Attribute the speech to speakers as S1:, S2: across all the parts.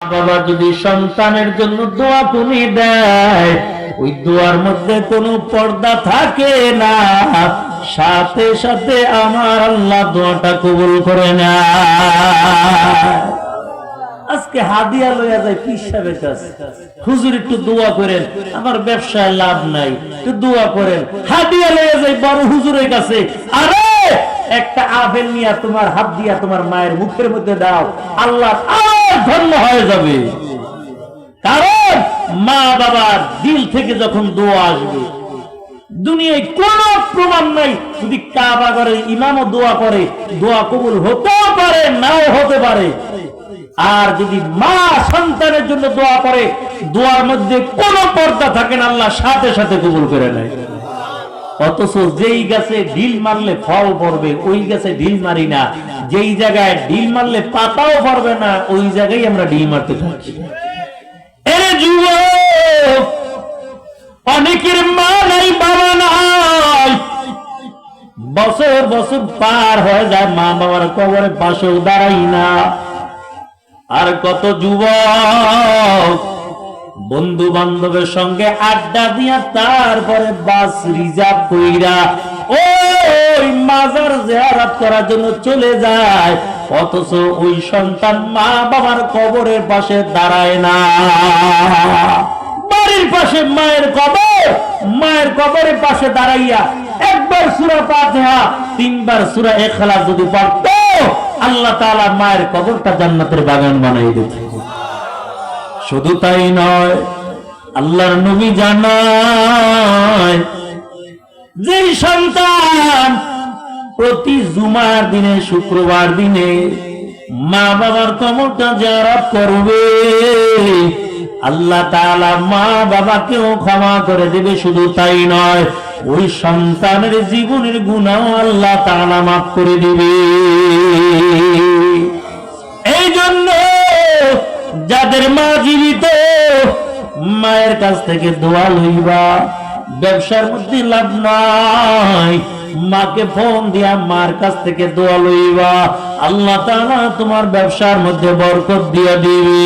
S1: বাবা যদি সন্তানের জন্য দোয়া তুমি দেয়, ওই দোয়ার মধ্যে কোনো পর্দা থাকে না। সাথে সাথে আমার আল্লাহ দোয়াটা কবুল করে না আজকে হাদিয়া লইয়া যায় পীর সাহেবের কাছে হুজুর একটু দোয়া করেন, আমার ব্যবসায় লাভ নাই, একটু দোয়া করেন। হাদিয়া লইয়া যায়, বড় হুজুরের কাছে, আরে, একটা আপেল নিয়ে তোমার হাত দিয়া তোমার মায়ের মুখের মধ্যে দাও, আল্লাহ ধন্য হয়ে যাবে। কারণ মা বাবার দিল থেকে যখন দোয়া আসবে, দুনিয়ায় কোন প্রমাণ নাই। যদি কাবা করে ইমামও দোয়া করে, দোয়া কবুল পারে, নাও হতে পারে। আর যদি মা সন্তানের জন্য দোয়া করে, দোয়ার মধ্যে কোনো পর্দা থাকে না, আল্লাহ সাথে সাথে কবুল করে নেয়। অথচ যেই গাছে ঢিল মারলে ফল পড়বে, ওই গাছে ঢিল মারি না। যেই জায়গায় ঢিল মারলে পাতাও পড়বে না, ওই জায়গায় আমরা ঢিল মারতে থাকি। অনেকের মা নাই, বাবা নাই। বছর বছর পার হয়ে যায়, মা বাবার কবরে পাশেও দাঁড়াই না। আর কত যুবক বন্ধু বান্ধবের সঙ্গে আড্ডা দিয়া তারপরে বাস রিজার্ভ কইরা ওই মাজার জিয়ারত করার জন্য চলে যায়। অথচ ওই সন্তান মা বাবার কবরের পাশে দাঁড়ায় না। বাড়ির পাশে মায়ের কবর, মায়ের কবরের পাশে দাঁড়াইয়া একবার সুরা পাতিহা তিনবার সুরা এখলাস যদি পড়তো, আল্লাহ তাআলা মায়ের কবরটা জান্নাতের বাগান বানাই দিত। শুধু তাই নয়, আল্লাহর নবী জানায় যে সন্তান প্রতি জুমার দিনে, শুক্রবার দিনে মা বাবার কবরটা জারাত করবে। আল্লাহ তাআলা মা বাবাকেও ক্ষমা করে দেবে, শুধু তাই নয়, ওই সন্তানের জীবনের গুণাও আল্লাহ তাআলা মাফ করে দিবে। যাদের মা জীবিত, মায়ের কাছ থেকে দোয়া লইবা। ব্যবসার মধ্যে লাভ নাই। মাকে ফোন দিয়া মার কাছ থেকে দোয়া লইবা। আল্লাহ তাআলা তোমার ব্যবসার মধ্যে বরকত দিয়া দিবে।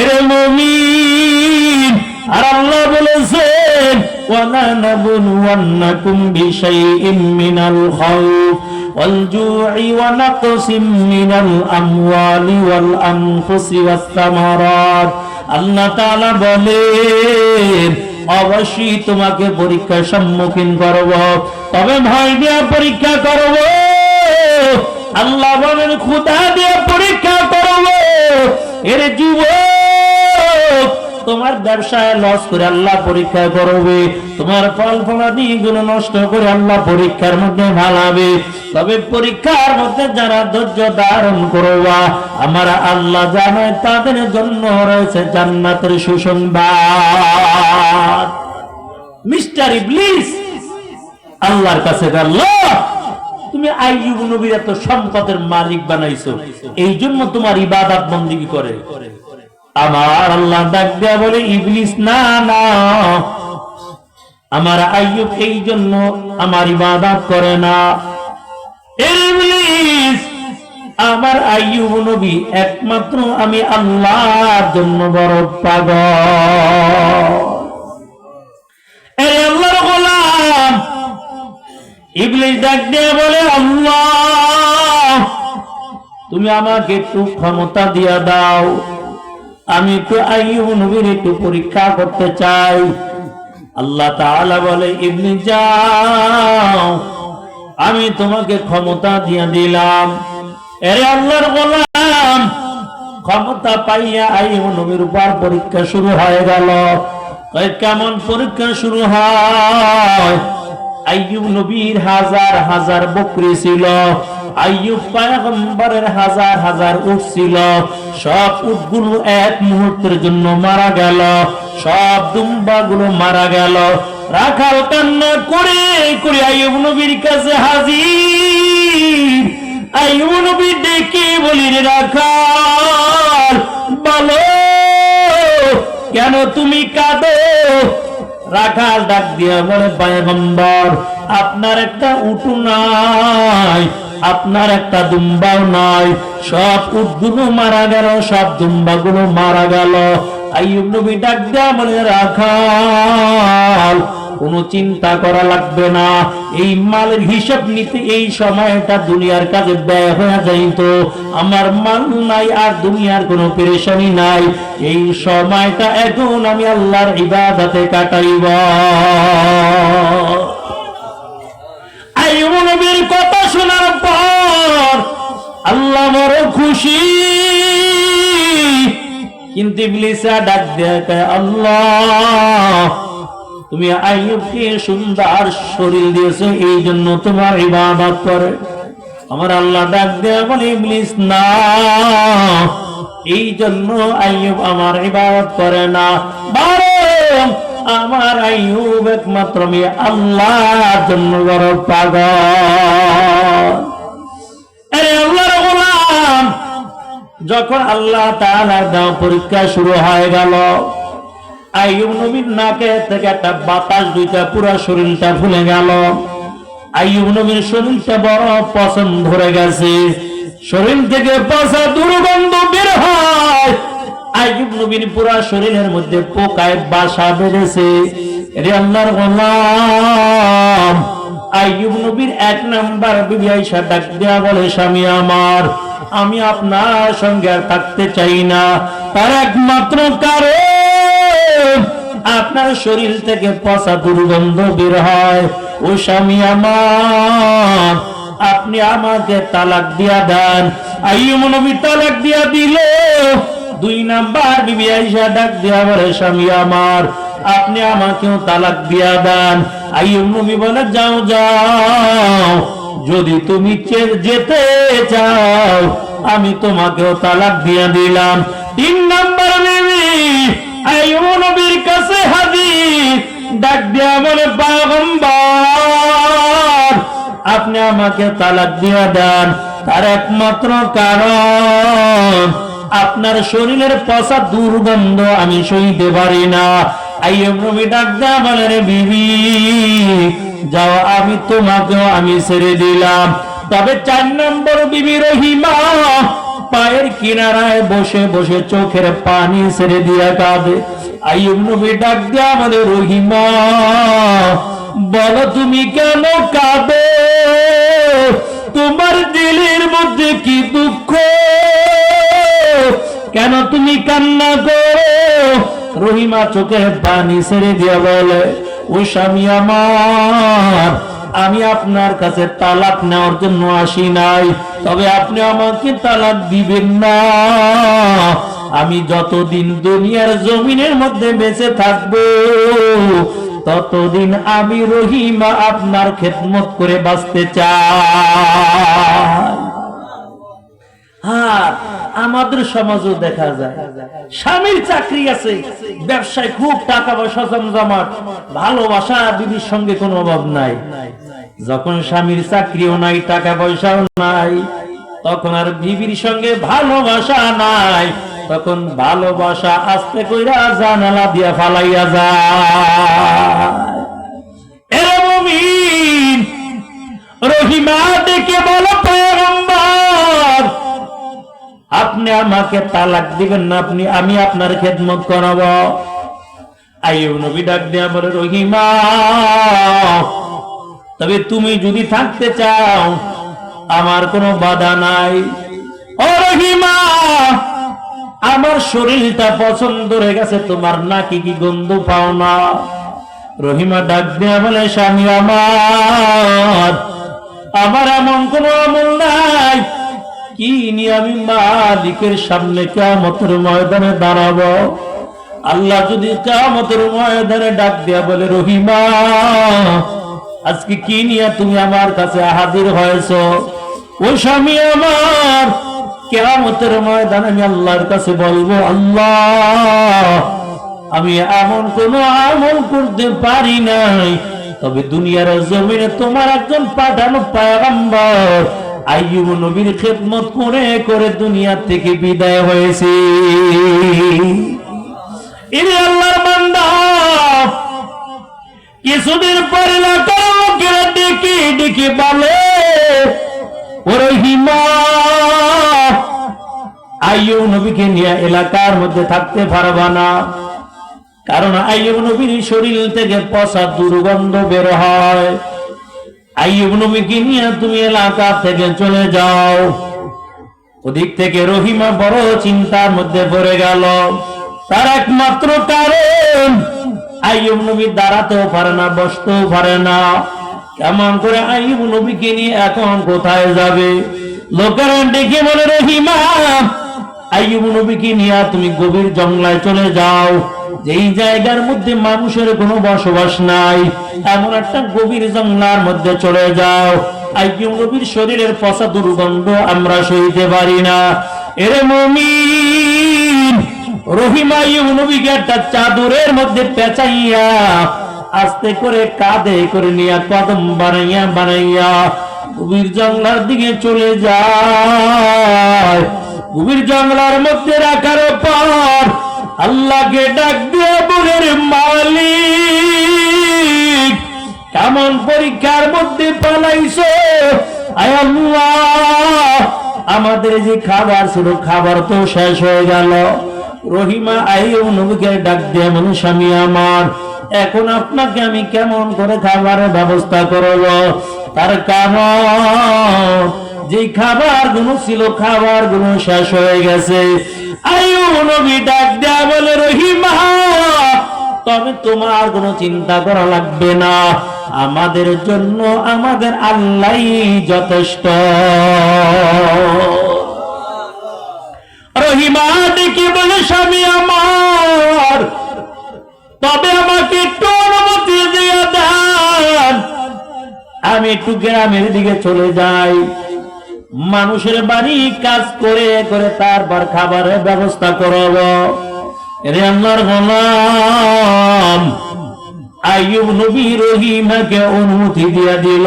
S1: এর মুমিন, আর আল্লাহ বলেছেন, ওয়ালা নাবলুওয়ান্নাকুম বিশাইইম মিনাল খাউফ। والجوع ونقص من الأموال والأنفس والثمرات আল্লাহ তাআলা বলেন অবশ্যই তোমাকে পরীক্ষার সম্মুখীন করব তবে ভয় দিয়ে পরীক্ষা করব আল্লাহ বলেন ক্ষুধা দিয়ে পরীক্ষা করব এর যুবক তোমার ব্যবসায় লস করে আল্লাহ পরীক্ষা করবে। তোমার ফল ফলাদি গুলো নষ্ট করে আল্লাহ পরীক্ষার মধ্যে ভালাবে তবে পরীক্ষার মধ্যে যারা ধৈর্য ধারণ করবা, আমার আল্লাহ জানে তাদের জন্য রয়েছে জান্নাতের সুসংবাদ। মিস্টার ইবলিস, আল্লাহর কাছে আল্লাহ তুমি আইয়ুব নবীর এত সম্পদের মালিক বানাইছো এই জন্য তোমার ইবাদত বন্দিগি করে। আমার আল্লাহ ডাক দেয়া বলে, ইবলিস, না না। আমার আইয়ুব এই জন্য আমার ইবাদত করে না। ইবলিস, আমার আইয়ুব নবী, একমাত্র আমি আল্লাহর জন্য বড় পাগল। এই আল্লাহর গোলাম, ইবলিস ডাক দিয়ে বলে, আল্লাহ, তুমি আমাকে একটু ক্ষমতা দিয়া দাও। আমি একটু আইয়ুব নবীর একটু পরীক্ষা করতে চাই। আল্লাহ তাআলা বলে, ইবনি যাও, আমি তোমাকে ক্ষমতা দিয়ে দিলাম। এরে আল্লাহর গোলাম, ক্ষমতা পাইয়া আইয়ুব নবীর উপর পরীক্ষা শুরু হয়ে গেল। কেমন পরীক্ষা শুরু হয়? আইয়ুব নবীর হাজার হাজার বকরি ছিল, আইয়ুব পয়গম্বরের হাজার হাজার উট ছিল, সব উটগুলো এক মুহূর্তের জন্য মারা গেল, সব দুম্বাগুলো মারা গেল। রাখাল কান্না করে করে আইয়ুব নবীর কাছে হাজির। আইয়ুব নবী ডেকে বলি রাখাল, বলো, কেন তুমি কাঁদো? রাখাল ডাক দিয়া বলে, পায়গম্বর, আপনার একটা উটু নাই, আপনার একটা দুম্বাও নাই। সব উটগুলো মারা গেল, সব দুম্বাগুলো মারা গেল। আইব নবী ডাক দেয়া বলে, রাখাল কোনো চিন্তা করা লাগবে না। এই মালের হিসাব নিতে এই সময়টা দুনিয়ার কাজে ব্যয় হয়ে যাইত। আমার মাল নাই আর দুনিয়ার কোনো পেরেশানি নাই। এই সময়টা এখন আমি আল্লাহর ইবাদতে কাটাইব। কথা শোনার পর আল্লাহ বড় খুশি। কিন্তু ইবলিসা ডাক দেয় আল্লাহ তুমি আইয়ুবকে সুন্দর শরীর দিয়েছ, এই জন্য তোমার ইবাদত করে। আমার আল্লাহ ডাক দেয়া বলে, ইবলিস, না, এই জন্য আইয়ুব আমার ইবাদত করে না। বরং আমার আইয়ুব একমাত্র আমি, আল্লাহর জন্য বড় পাগল। আরে আল্লাহর গোলাম, যখন আল্লাহ তাআলার দাও পরীক্ষা শুরু হয়ে গেল আইয়ুব নবীর নাকে থেকে একটা বাতাস দুইটা পুরো শরীরটা ফুলে গেল। নবীর শরীরটা বড় পছন্দ ধরে গেছে। শরীর থেকে পচা দুর্গন্ধ বের হয়। নবীর পুরো শরীরের মধ্যে পোকায় বাসা বেড়েছে নবীর এক নাম্বার ডাক বলে, স্বামী আমার, আমি আপনার সঙ্গে আর থাকতে চাই না। তার একমাত্র কারণ আপনার শরীর থেকে পচা দুর্গন্ধ বের হয়। ও স্বামী আমার, আপনি আমাকে তালাক দিয়া দেন। আইয়ুব নবী তালাক দিয়া দিল। দুই নাম্বার বিবি আয়েশা ডাক দিয়া বলে, স্বামী আমার, আপনি আমাকেও তালাক দিয়া দেন। আইয়ুব বলে, যাও যাও, যদি তুমি যেতে চাও, আমি তোমাকেও তালাক দিয়া দিলাম। তিন নাম্বার বিবি নবীর কাছে হাজির ডাক দিয়া আপনি আমাকে তালাক দিয়া দেন। তার একমাত্র কারণ, আপনার শরীরের পচা দুর্গন্ধ আমি সইতে পারি না। আইয়ুব ডাক বলে, রে বিবি, যাও, আমি তোমাকেও আমি ছেড়ে দিলাম। তবে চার নম্বর বিবি রহিমা পায়ের কিনারায় বসে বসে চোখের পানি ছেড়ে দিয়া কাঁদে। আইয়ুব নবী ডাক দেয়া বলে রহিমা, বলো তুমি কেন কাঁদো? তোমার দিলের মধ্যে কি দুঃখ? কেন তুমি কান্না করো? রহিমা চোখে পানি ছেড়ে দিয়া বলে, ও স্বামী আমার আমি আপনার কাছে তালাক নেওয়ার জন্য আসি নাই। তবে আপনি আমাকে তালাক দিবেন না। আমি যতদিন দুনিয়ার জমিনের মধ্যে বেঁচে থাকব, ততদিন আমি রহিমা আপনার খেদমত করে বাঁচতে চাই। হ্যাঁ আমাদের সমাজও দেখা যায়, স্বামীর চাকরি আছে, ব্যবসায় খুব টাকা পয়সা জমজমাট, ভালোবাসা বিবির সঙ্গে কোনো অভাব নাই। যখন স্বামীর চাকরিও নাই, টাকা পয়সাও নাই, তখন আর বিবির সঙ্গে ভালোবাসা নাই, তখন ভালোবাসা আস্তে কইরা জানালা দিয়া ফালাইয়া যায়। রহিমা ডেকে বলো আপনি আমাকে তালাক দিবেন না, আপনি, আমি আপনার খেদমত করাব। আইয়ুব নবী ডাক দেয়া বলে, রহিমা তবে তুমি যদি থাকতে চাও, আমার কোনো বাধা নাই। আমার শরীরটা পছন্দ হয়ে গেছে, তোমার নাকি কি গন্ধ পাও না? রহিমা ডাক দেয়া বলে, স্বামী আমার আমার এমন কোনো আমল নাই। কি নিয়ে আমি মালিকের সামনে কেমতের ময়দানে দাঁড়াবো? আল্লাহ যদি কেমতের ময়দানে ডাক দেয়া বলে, রহিমা আজকে কি নিয়ে তুমি আমার কাছে হাজির হয়েছ? ও স্বামী আমার কেমতের ময়দানে আমি আল্লাহর কাছে বলব, আল্লাহ, আমি এমন কোন আমল করতে পারি নাই। তবে দুনিয়ার জমিনে তোমার একজন পাঠানো পায়গাম্বর, আইয়ুব নবীর খেদমত করে করে দুনিয়া থেকে বিদায় হয়েছে। ইনি আল্লাহর বান্দা। কিছুদিন পরে লোকের মুখের ডেকে দেখি বলে ওরে হিমা। আইয়ু নবীকে নিয়ে এলাকার মধ্যে থাকতে পারবা না। কারণ আইয়ুব নবীর শরীর থেকে পচা দুর্গন্ধ বের হয়। আইয়ুব নবীকে নিয়ে তুমি এলাকা থেকে চলে যাও। ওদিক থেকে রহিমা বড় চিন্তার মধ্যে পড়ে গেল। তার একমাত্র কারণ আইয়ুব নবী দাঁড়াতেও পারে না, বসতেও পারে না। কেমন করে আইয়ুব নবীকে নিয়ে এখন কোথায় যাবে? ডেকে বলে, রহিমা, আইয়ুব নবীকে নিয়ে তুমি গভীর জঙ্গলায় চলে যাও। যেই জায়গার মধ্যে মানুষের কোনো বসবাস নাই, এমন একটা গভীর জঙ্গলার মধ্যে চলে যাও। আইয়ুব নবীর শরীরের পচা দুর্গন্ধ আমরা সইতে পারি না। এরে মুমিন! রহিমা আইয়ুব নবীকে একটা চাদরের মধ্যে পেঁচাইয়া আস্তে করে কাঁধে করে নিয়া কদম বানাইয়া বানাইয়া গভীর জঙ্গলার দিকে চলে যায়। গভীর জঙ্গলার মধ্যে রাখার পর আল্লাহকে ডাক দিয়ে বলের মালিক, কেমন পরীক্ষার মধ্যে পালাইছো? আমাদের যে খাবার ছিল, খাবার তো শেষ হয়ে গেল। রহিমা আইও নবীকে ডাক দিয়ে মনে স্বামী আমার, এখন আপনাকে আমি কেমন করে খাবারের ব্যবস্থা করব? তার কারণ যে খাবারগুলো ছিল খাবারগুলো শেষ হয়ে গেছে। আইও নবী ডাক দেয়া বলে, রহিমা, তবে তোমার কোনো চিন্তা করা লাগবে না। আমাদের জন্য আমাদের আল্লাহ যথেষ্ট। রহিমা দেখি বলে স্বামী আমার। তবে আমাকে একটু অনুমতি দিয়ে দেন। আমি একটু গ্রামের দিকে চলে যাই। মানুষের বাড়ি কাজ করে করে তারপর খাবারের ব্যবস্থা করব। নবী রহিমাকে অনুমতি দিয়ে দিল।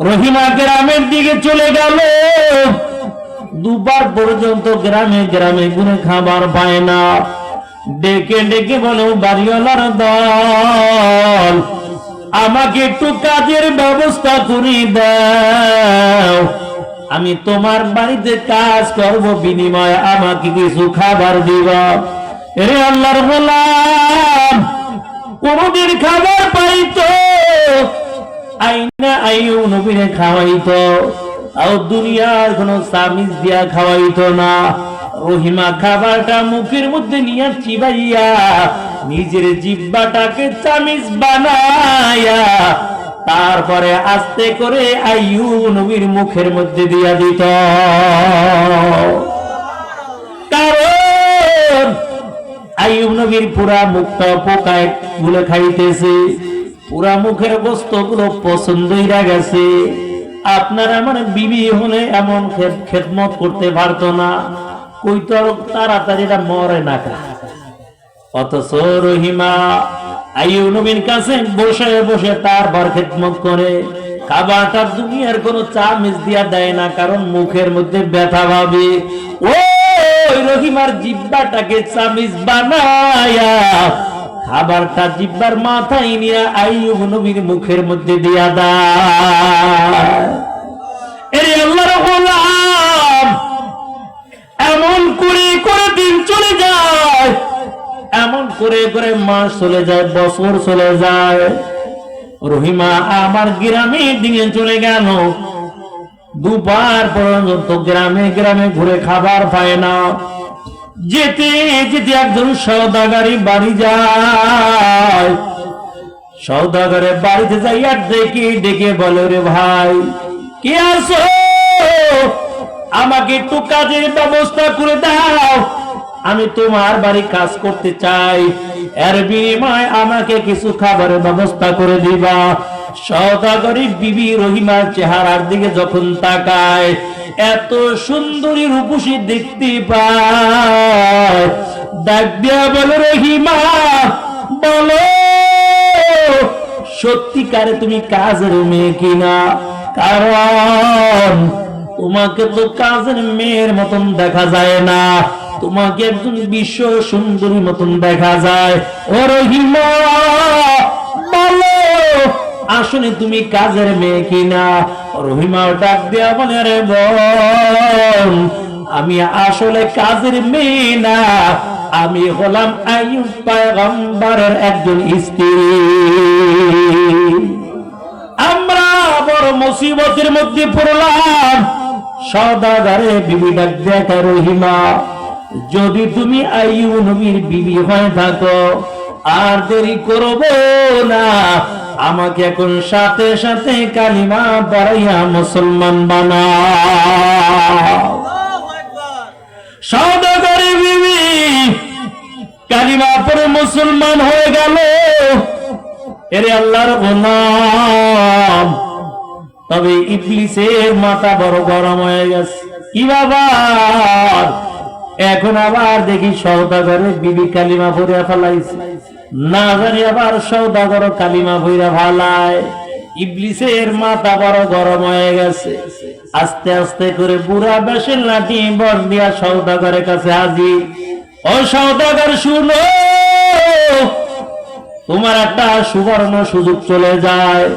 S1: রহিমা গ্রামের দিকে চলে গেল। দুবার পর্যন্ত গ্রামে গ্রামে কোনো খাবার পায় না। ডেকে ডেকে বলো বাড়িওয়ালার দল, আমাকে একটু কাজের ব্যবস্থা করে দাও। আমি তোমার বাড়িতে কাজ করব, বিনিময়ে আমাকে কিছু খাবার দিবা। রে আল্লাহর গোলাম, কোনদিন খাবার পাইতো, আইনা আইও নবীরে খাওয়াইতো। আর দুনিয়ার কোন সামিজ দিয়া খাওয়াইতো না। রহিমা খাবারটা মুখের মধ্যে নিয়ে চিবাইয়া নিজের জিব্বাটাকে চামিজ বানায়া তারপরে আস্তে করে আইয়ু নবীর মুখের মধ্যে দিয়া দিত। কারণ আইয়ুব নবীর পুরা মুখটা পোকায়গুলো খাইতেছে, পুরা মুখের বস্তু গুলো পছন্দই গেছে। আপনার আমার বিবি হলে এমন খেদ- খেদমত করতে পারতো না। কই তো আর তাড়াতাড়ি এটা মরে না অথচ রহিমা নবীর কাছে বসে বসে তারপর খেদমত করে। দুনিয়ার কোনো চামিচ দিয়া দেয় না, কারণ মুখের মধ্যে ব্যথা ভাবে। ওই রহিমার জিব্বাটাকে চামিচ বানায়া খাবারটা জিব্বার মাথায় নিয়ে আইয়ুব নবীর মুখের মধ্যে দিয়া গোলাম, এমন করে করে দিন চলে যায়, এমন করে করে মাস চলে যায়, বছর চলে যায়। রহিমা আমার গ্রামের দিকে চলে গেল। দুবার পর্যন্ত গ্রামে গ্রামে ঘুরে খাবার পায় না। যেতে যেতে একজন সৌদাগারি বাড়ি যায়। সৌদাগরে বাড়িতে যাইয়া ডেকে ডেকে বলে রে ভাই, কে আসো আমাকে একটু কাজের ব্যবস্থা করে দাও। আমি তোমার বাড়ি কাজ করতে চাই। এর বিনিময় আমাকে কিছু খাবারের ব্যবস্থা করে দিবা। সৌদাগরি বিবি রহিমার চেহারার দিকে যখন তাকায়, এত সুন্দরী রূপসী দেখতে পায়। রহিমা সত্যিকারে তুমি কাজের মেয়ে কিনা? কারণ তোমাকে তো কাজের মেয়ের মতন দেখা যায় না। তোমাকে একজন বিশ্ব সুন্দরী মতন দেখা যায়। ও রহিমা, বলো আসলে তুমি কাজের মেয়ে কিনা? রহিমা ডাক দেয়া বলে রে আমি আসলে কাজের মেয়ে না। আমি হলাম আইয়ুব পয়গম্বরের একজন স্ত্রী। আমরা বড় মুসিবতের মধ্যে পড়লাম। সদাগারে বিবি ডাক দেখা রহিমা, যদি তুমি আইয়ুব নবীর বিবি হয়ে থাকো, আর দেরি করব না। আমাকে এখন সাথে সাথে কালিমা পড়াইয়া মুসলমান বানাও সদাগরে বিবি, কালিমা পরে মুসলমান হয়ে গেল। এরে আল্লাহর গোলাম, তবে ইবলিসের মাথা বড় গরম হয়ে গেছে। কি বাবা? এখন আবার দেখি সৌদাগরের বিবি কালিমা ভরিয়া ফেলাইছে। না জানি আবার সৌদাগর কালিমা ভরিয়া ফালায় ইবলিসের মাথা বড় গরম হয়ে গেছে। আস্তে আস্তে করে বুড়া বেশের লাঠি বর দিয়া সৌদাগরের কাছে হাজির। ও সৌদাগর, শুনো! তোমার একটা সুবর্ণ সুযোগ চলে যায়।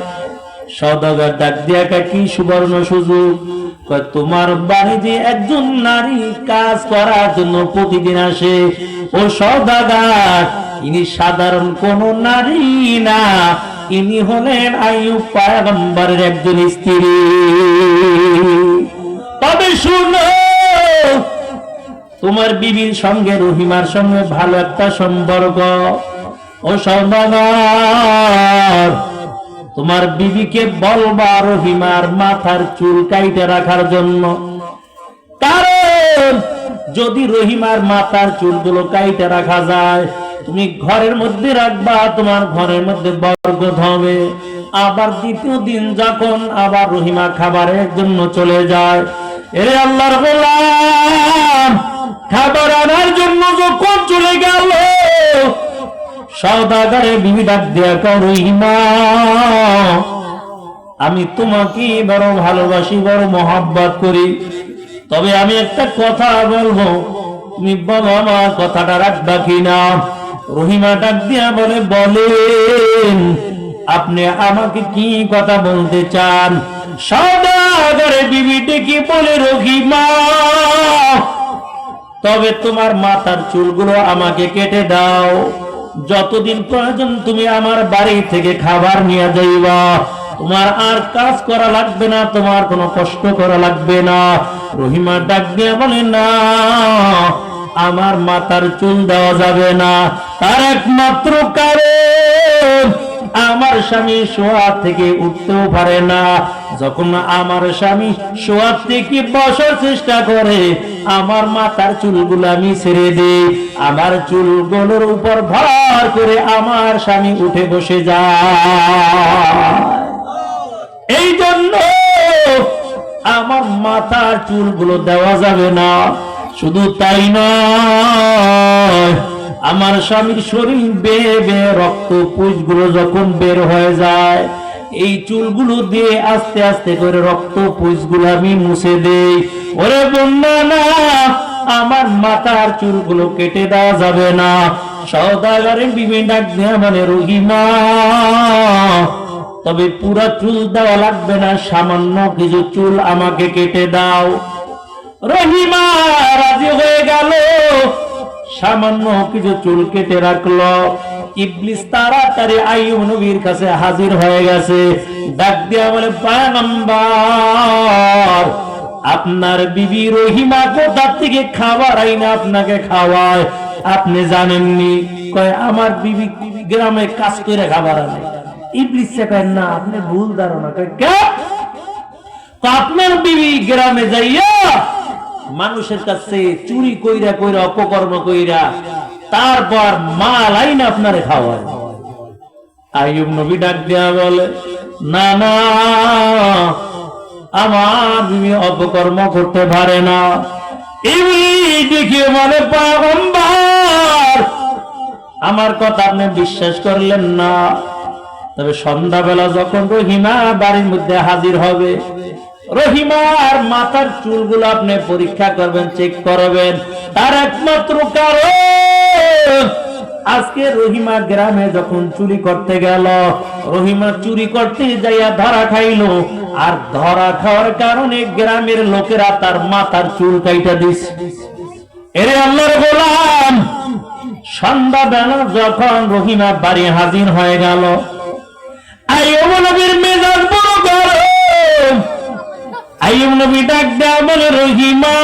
S1: সদাগর ডাক দিয়া কি সুবর্ণ সুযোগ? তোমার বাড়িতে একজন নারী কাজ করার জন্য প্রতিদিন আসে। ও সদাগার, ইনি সাধারণ কোন নারী না। ইনি হলেন আয়ুব পায়গম্বরের একজন স্ত্রী। তবে শুনো, তোমার বিবির সঙ্গে রহিমার সঙ্গে ভালো একটা সম্পর্ক। ও সৌদাগর তোমার বিবিকে বলবা রহিমার মাথার চুল কাইটে রাখার জন্য। কারণ, যদি রহিমার মাথার চুলগুলো কাইটে রাখা যায়, তুমি ঘরের মধ্যে রাখবা, তোমার ঘরের মধ্যে বরকত হবে। আবার দ্বিতীয় দিন যখন আবার রহিমা খাবারের জন্য চলে যায়, এরে আল্লাহর খাবার আনার জন্য যখন চলে গেল সৌদাগারে বিবি ডাক দেয়া রহিমা আমি তোমাকে বড় ভালোবাসি, বড় মহাব্বত করি। তবে আমি একটা কথা বলব, তুমি বলো আমার কথাটা রাখবা কিনা? রহিমা ডাক দিয়া বলে, বলেন, আপনি আমাকে কি কথা বলতে চান? সদাগরে বিবিটি কি বলে, রহিমা, তবে তোমার মাথার চুলগুলো আমাকে কেটে দাও। যতদিন প্রয়োজন তুমি আমার বাড়ি থেকে খাবার নিয়ে যাইবা। তোমার আর কাজ করা লাগবে না, তোমার কোনো কষ্ট করা লাগবে না। রহিমা ডাক দিয়ে বলে, না, আমার মাথার চুল দেওয়া যাবে না। তার একমাত্র কারণ আমার স্বামী শোয়া থেকে উঠতেও পারে না। যখন আমার স্বামী শোয়া থেকে বসার চেষ্টা করে, আমার মাথার চুলগুলো আমি ছেড়ে দিই। আমার চুলগুলোর উপর ভর করে আমার স্বামী উঠে বসে যায়। এই জন্য আমার মাথার চুলগুলো দেওয়া যাবে না। শুধু তাই নয় আমার স্বামীর শরীর বেয়ে বেয়ে রক্ত পুষগুলো যখন বের হয়ে যায়, এই চুলগুলো দিয়ে আস্তে আস্তে করে রক্ত পুষগুলো আমি মুছে দেই। ওরে বন্যা না, আমার মাথার চুলগুলো কেটে দেওয়া যাবে না। সৌদাগারের বিভিন্ন মানে রহিমা। তবে পুরা চুল দেওয়া লাগবে না, সামান্য কিছু চুল আমাকে কেটে দাও। রহিমা, রাজি হয়ে গেল। সামান্য কিছু চুল কেটে রাখল। ইবলিস তাড়াতাড়ি আইয়ুব নবীর কাছে হাজির হয়ে গেছে। ডাক দিয়া বলে, পায়গম্বর, আপনার বিবি রহিমা কোথা থেকে খাবার আইনা আপনাকে খাওয়ায়? আপনি জানেননি? কয়, আমার বিবি গ্রামে কাজ করে খাবার আনে। ইবলিস কয়, না, আপনি ভুল ধারণা। কয় কে তো আপনার বিবি গ্রামে যাইয়া মানুষের কাছে চুরি কইরা কইরা, অপকর্ম কইরা, তারপর মাল আইন আপনারে খাওয়ায়। আইয়ুব নবী ডাক দিয়া বলে, না না, আমার বিবি অপকর্ম করতে পারে না। পাগম্বার, আমার কথা আপনি বিশ্বাস করলেন না। তবে সন্ধ্যাবেলা যখন রহিমা বাড়ির মধ্যে হাজির হবে রহিমার মাথার চুলগুলো আপনি পরীক্ষা করবেন চেক করবেন। তার একমাত্র কারণ, আজকে রহিমা গ্রামে যখন চুরি করতে গেল, রহিমা চুরি করতে যাইয়া ধরা খাইলো, আর ধরা খাওয়ার কারণে গ্রামের লোকেরা তার মাথার চুল কাইটা দিস এরে আল্লাহর গোলাম, সন্ধ্যাবেলা যখন রহিমা বাড়ি হাজির হয়ে গেল, আইয়ুব নবীর মেজাজ বড় গরম। আইম নবী ডাক দেয়া বলে রহিমা।